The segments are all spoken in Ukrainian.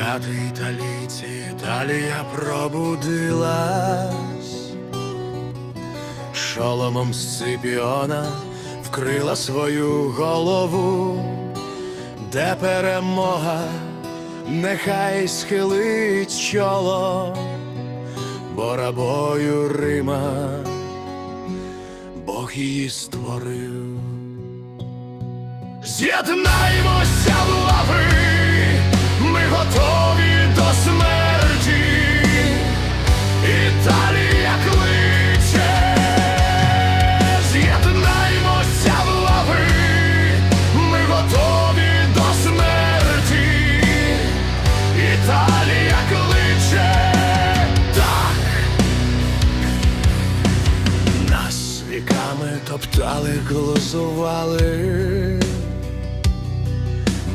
Брати італійці, Італія пробудилась, шоломом Сципіона вкрила свою голову, де перемога, нехай схилить чоло, бо Рима. Бог її створив. З'єднаймося лави, віками топтали, глузували,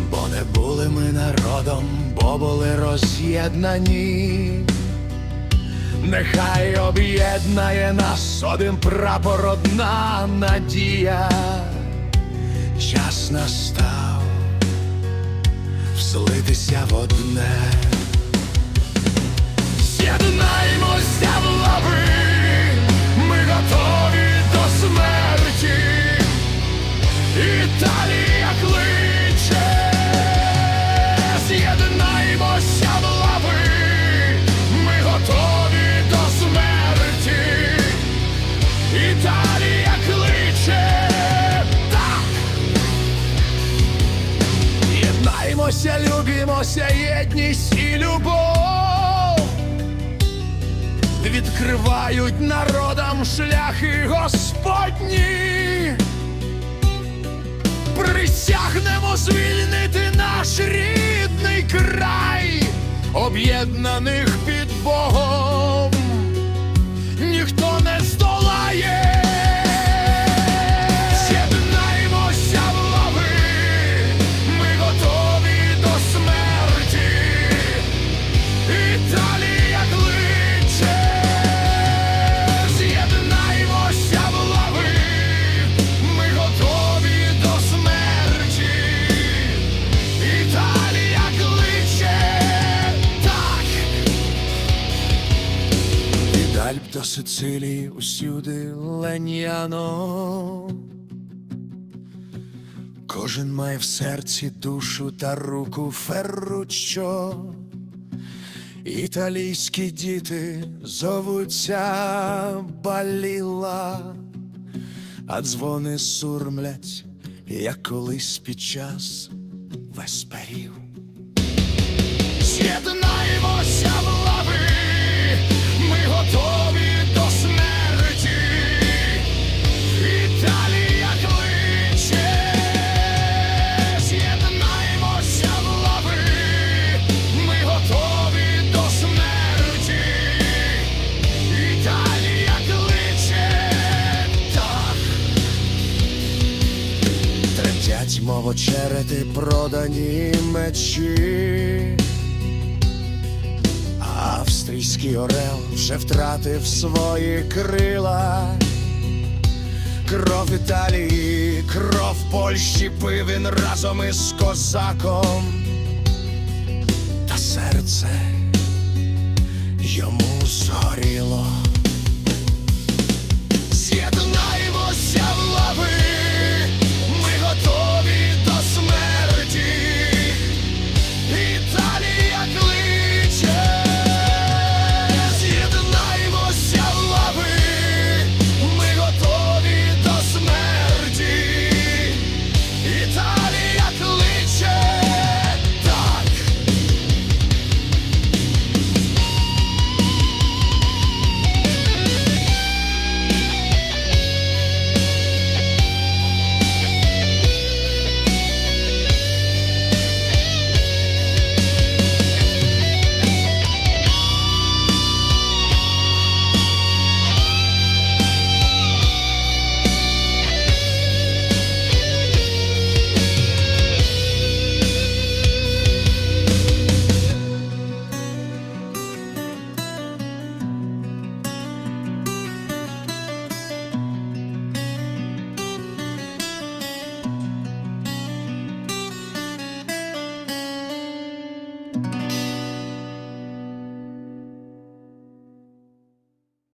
бо не були ми народом, бо були роз'єднані. Нехай об'єднає нас один прапор, одна надія. Час настав вслитися в одне. Єднаймося, любімося, єдність і любов відкривають народам шляхи Господні. Присягнемо звільнити наш рідний край, об'єднаних під Богом. Сицилії усюди леняно. Кожен має в серці душу та руку ферруччо. Італійські діти зовуться баліла, а дзвони сурмлять, як колись під час весперів. Мов очерети, продані мечі. Австрійський орел вже втратив свої крила. Кров Італії, кров Польщі пив він разом із козаком. Та серце